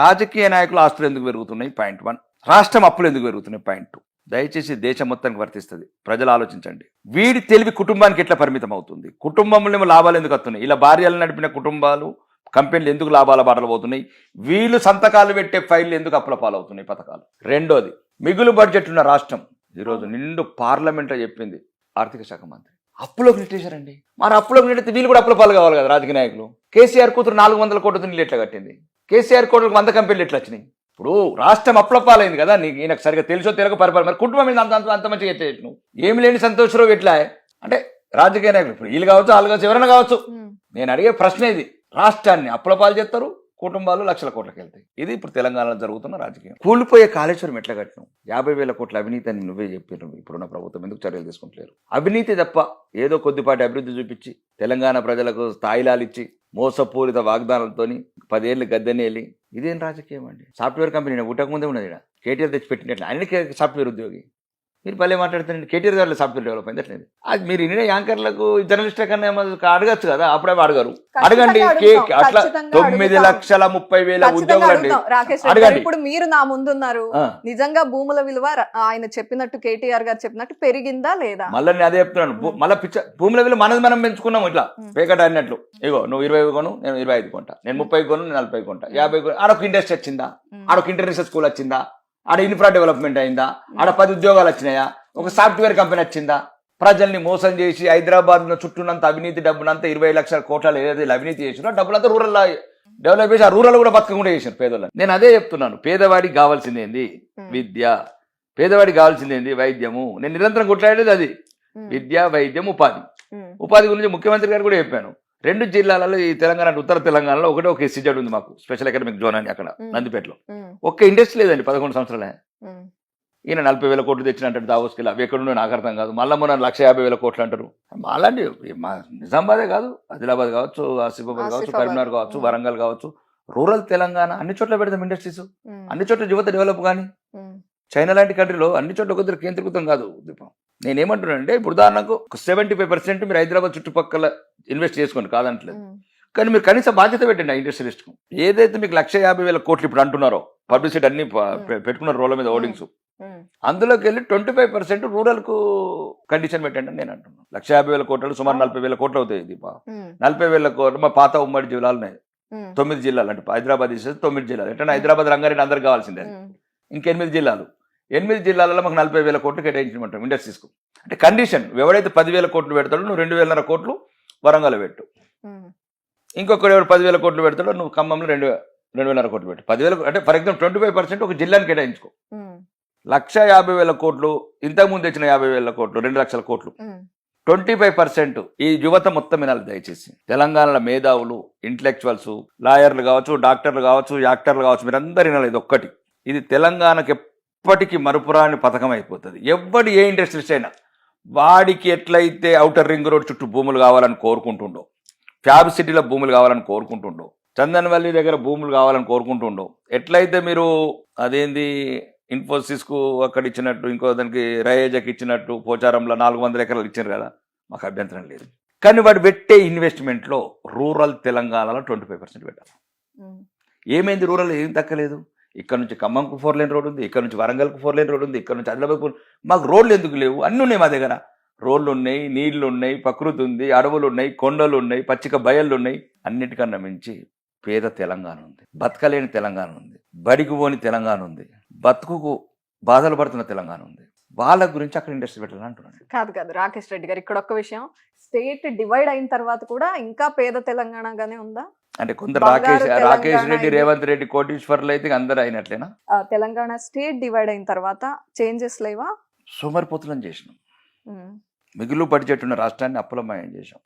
రాజకీయ నాయకులు ఆస్తులు ఎందుకు పెరుగుతున్నాయి? Point one. రాష్ట్రం అప్పులు ఎందుకు పెరుగుతున్నాయి? Point two. దయచేసి దేశం మొత్తానికి వర్తిస్తుంది. ప్రజలు ఆలోచించండి. వీడి తెలివి కుటుంబానికి ఎట్లా పరిమితం అవుతుంది? కుటుంబంలో ఏమో లాభాలు ఎందుకు వస్తున్నాయి ఇలా భార్యలు నడిపిన కుటుంబాలు కంపెనీలు ఎందుకు లాభాల బాటలు పోతున్నాయి? వీళ్ళు సంతకాలు పెట్టే ఫైళ్ళు ఎందుకు అప్పుల పాలవుతున్నాయి? పథకాలు. రెండోది మిగులు బడ్జెట్ ఉన్న రాష్ట్రం. ఈరోజు నిండు పార్లమెంట్లో చెప్పింది ఆర్థిక శాఖ మంత్రి. అప్పులోకి నెట్టేశారండి. మరి అప్పులోకి నెట్టితే వీళ్ళు కూడా అప్పుల పాలు కావాలి కదా రాజకీయ నాయకులు? కేసీఆర్ కూతురు నాలుగు వందల కోట్లతో నీళ్ళు ఎట్లా కట్టింది? కేసీఆర్ కోట్లకు వంద కంపెనీలు ఎట్లా వచ్చినాయి? ఇప్పుడు రాష్ట్రం అప్పుల పాలైంది కదా నీకు ఈయనకు సరిగా తెలుసో తెలియక పరిపాలన మరి కుటుంబం మీద అంత అంత అంత మంచిగా ఎత్తేసి నువ్వు ఏమి లేని సంతోషరావు ఎట్లా? అంటే రాజకీయ నాయకులు ఇప్పుడు వీళ్ళు కావచ్చు వాళ్ళు కావచ్చు ఎవరైనా కావచ్చు. నేను అడిగే ప్రశ్న ఇది రాష్ట్రాన్ని అప్పుల పాలు చేస్తారు కుటుంబాలు లక్షల కోట్లకి వెళ్తాయి. ఇది ఇప్పుడు తెలంగాణలో జరుగుతున్న రాజకీయం. కూలిపోయే కాళేశ్వరం ఎట్లా కట్టినాం యాభై వేల కోట్ల అవినీతి అని నువ్వే చెప్పారు ఇప్పుడున్న ప్రభుత్వం ఎందుకు చర్యలు తీసుకుంటలేరు? అవినీతి తప్ప ఏదో కొద్దిపాటి అభివృద్ధి చూపించి తెలంగాణ ప్రజలకు స్థాయిలాలు ఇచ్చి మోసపూరిత వాగ్దానాలతోని పదేళ్ళు గద్దెనేలి ఇదేం రాజకీయం అండి సాఫ్ట్వేర్ కంపెనీ పుట్టక ముందే ఉన్నది ఇక్కడ కేటీఆర్ తెచ్చి పెట్టినట్లు ఆయనకే సాఫ్ట్వేర్ ఉద్యోగి మీరు భలే మాట్లాడుతున్నారండి కేటీఆర్ గారు సాఫ్ట్వేర్ డెవలప్ అయింది అట్లేదు అది మీరు ఇన్ని యాంకర్లకు జర్నలిస్ట్ కన్నా అడగచ్చు కదా అప్పుడే అడగరు. అడగండి కేక్. అట్లా తొమ్మిది. లక్షల ముప్పై వేల ఉద్యోగులు అండి అడగండి. ఇప్పుడు మీరు నా ముందున్నారు. నిజంగా భూముల విలువ ఆయన చెప్పినట్టు కేటీఆర్ గారు చెప్పినట్టు పెరిగిందా లేదా? మళ్ళీ నేను అదే చెప్తున్నాను. మళ్ళీ పిచ్చ భూముల విలువ మనది మనం పెంచుకున్నాం ఇట్లా. పేకట అన్నట్లు ఇగో నువ్వు ఇరవై కొను నేను ఇరవై ఐదు కొంటా. నేను ముప్పై కొను నేను నలభై కొంటా. యాభై కొను ఆడొక ఇండస్ట్రీ వచ్చిందా. ఆడొక ఇంటర్నేషనల్ స్కూల్ వచ్చిందా? ఆడ ఇన్ఫ్రా డెవలప్మెంట్ అయిందా? ఆడ పది ఉద్యోగాలు వచ్చినాయా? ఒక సాఫ్ట్వేర్ కంపెనీ వచ్చిందా? ప్రజల్ని మోసం చేసి హైదరాబాద్ చుట్టూనంత అవినీతి డబ్బునంతా ఇరవై లక్షల కోట్ల ఏదైతే అవినీతి చేసినా డబ్బులంతా రూరల్ డెవలప్ చేసి ఆ రూరల్ కూడా బతకకుండా చేశారు పేదలను నేను అదే చెప్తున్నాను పేదవాడికి కావాల్సింది ఏంది. విద్య. పేదవాడికి కావాల్సింది ఏంది? వైద్యము. నేను నిరంతరం కొట్లాడేది అది. విద్య వైద్యం ఉపాధి. ఉపాధి గురించి ముఖ్యమంత్రి గారు కూడా చెప్పాను. రెండు జిల్లాలలో ఈ తెలంగాణ అంటే ఉత్తర తెలంగాణలో ఒకటే ఒక ఎస్సీజెడ్ ఉంది మాకు స్పెషల్ ఎకనామిక్ జోన్ అని అక్కడ. నందిపేటలో. ఒక్క ఇండస్ట్రీ లేదండి పదకొండు సంవత్సరాలే. ఈయన నలభై వేల కోట్లు తెచ్చినట్టు దావోస్కి అవి ఎక్కడున్నా నాకు అర్థం కాదు మళ్ళీ మొన్న లక్ష యాభై వేల కోట్లు అంటారు అలాంటి మా నిజామాబాదే కాదు ఆదిలాబాద్ కావచ్చు ఆసిఫాబాద్ కావచ్చు. కరీంనగర్ కావచ్చు. వరంగల్ కావచ్చు రూరల్ తెలంగాణ అన్ని చోట్ల పెడతాం ఇండస్ట్రీస్. అన్ని చోట్ల యువత డెవలప్ కానీ. చైనా లాంటి కంట్రీలో అన్ని చోట్ల ఒక దగ్గర కేంద్రీకృతం కాదు దీపం నేనేమంటున్నానంటే ఇప్పుడు ఉదాహరణకు సెవెంటీ ఫైవ్ పర్సెంట్ మీరు హైదరాబాద్ చుట్టుపక్కల ఇన్వెస్ట్ చేసుకోండి కాదంటలేదు. కానీ మీరు కనీస బాధ్యత పెట్టండి ఆ ఇండస్ట్రియలిస్ట్కు. ఏదైతే మీకు లక్ష యాభై వేల కోట్లు ఇప్పుడు అంటున్నారో పబ్లిసిటీ అన్ని పెట్టుకున్నారు రోడ్ల మీద హోర్డింగ్స్. అందులోకి వెళ్ళి ట్వంటీ ఫైవ్ పర్సెంట్ రూరల్కు కండిషన్ పెట్టండి అని నేను అంటున్నాను లక్ష యాభై వేల కోట్లు సుమారు నలభై వేల కోట్లు అవుతాయి దీప. ఉమ్. నలభై వేల కోట్లు మా పాత ఉమ్మడి జిల్లాలు ఉన్నాయి. తొమ్మిది జిల్లాలు అంటే హైదరాబాద్ తీసేసి తొమ్మిది జిల్లాలు. అంటే హైదరాబాద్ రంగారెడ్డి అందరికి కావాల్సిందే. ఇంకెనిమిది జిల్లాలు. ఎనిమిది జిల్లాలలో మాకు నలభై వేల కోట్లు కేటాయించమంటాం ఇండస్ట్రీస్కు. అంటే కండిషన్ ఎవడైతే పదివేల కోట్లు పెడతాడో నువ్వు రెండు వేలన్నర కోట్లు వరంగల్ పెట్టు. ఉమ్. ఇంకొకడు ఎవరు పదివేల కోట్లు పెడతాడో నువ్వు ఖమ్మంలో రెండు రెండు వేలన్నర కోట్లు పెట్టు. పదివేల అంటే for example twenty five percent ఒక జిల్లాని కేటాయించుకో. లక్ష యాభై వేల కోట్లు ఇంతకుముందు తెచ్చిన యాభై వేల కోట్లు రెండు లక్షల కోట్లు. ట్వంటీ ఫైవ్ పర్సెంట్ ఈ యువత మొత్తం వినాలి దయచేసి. తెలంగాణలో మేధావులు ఇంటలెక్చువల్స్ లాయర్లు కావచ్చు డాక్టర్లు కావచ్చు యాక్టర్లు కావచ్చు మీరందరూ వినాలి ఇది ఒక్కటి ఇది తెలంగాణకి ఎప్పటికీ మరుపురాని పథకం అయిపోతుంది. ఎవ్వడి ఏ ఇండస్ట్రీస్ అయినా వాడికి ఎట్లయితే అవుటర్ రింగ్ రోడ్ చుట్టూ భూములు కావాలని కోరుకుంటుండో ఫ్యాబ్ సిటీలో భూములు కావాలని కోరుకుంటుండో చందన్వల్లి దగ్గర భూములు కావాలని కోరుకుంటుండో ఎట్లయితే మీరు అదేంది ఇన్ఫోసిస్కు అక్కడ ఇచ్చినట్టు ఇంకో దానికి రయేజకి ఇచ్చినట్టు పోచారంలో నాలుగు వందల ఎకరాలు ఇచ్చారు కదా మాకు అభ్యంతరం లేదు. కానీ వాడు పెట్టే ఇన్వెస్ట్మెంట్లో రూరల్ తెలంగాణలో ట్వంటీ ఫైవ్ పర్సెంట్ పెట్టాలి. ఏమైంది రూరల్? ఏం తక్కలేదు. ఇక్కడ నుంచి ఖమ్మంకు ఫోర్ లైన్ రోడ్ ఉంది ఇక్కడ నుంచి వరంగల్కు ఫోర్ లైన్ రోడ్ ఉంది ఇక్కడ నుంచి ఆదిలాబాద్ మాకు రోడ్లు ఎందుకు లేవు? అన్నీ ఉన్నాయి మా దగ్గర. రోడ్లు ఉన్నాయి నీళ్ళు ఉన్నాయి ప్రకృతి ఉంది అడవులు ఉన్నాయి కొండలు ఉన్నాయి పచ్చిక బయళ్ళు ఉన్నాయి. అన్నిటికన్నా మించి పేద తెలంగాణ ఉంది. బతకలేని తెలంగాణ ఉంది. బడికి పోని తెలంగాణ ఉంది. బతుకుకు బాధలు పడుతున్న తెలంగాణ ఉంది. వాళ్ళ గురించి అక్కడ ఇండస్ట్రీ పెట్టాలని అంటున్నాను కాదు కాదు రాకేష్ రెడ్డి గారు ఇక్కడ ఒక్క విషయం. స్టేట్ డివైడ్ అయిన తర్వాత కూడా ఇంకా పేద తెలంగాణగానే ఉందా? అంటే కొందరు రాకేష్ రాకేష్ రెడ్డి. రేవంత్ రెడ్డి కోటీశ్వర్లు అయితే అందరూ అయినట్లేనా తెలంగాణ స్టేట్ డివైడ్ అయిన తర్వాత చేంజెస్ లేవా సోమరిపోతులను చేసినాం. మిగులు బడ్జెట్ ఉన్న రాష్ట్రాన్ని అప్పులమయం చేశాం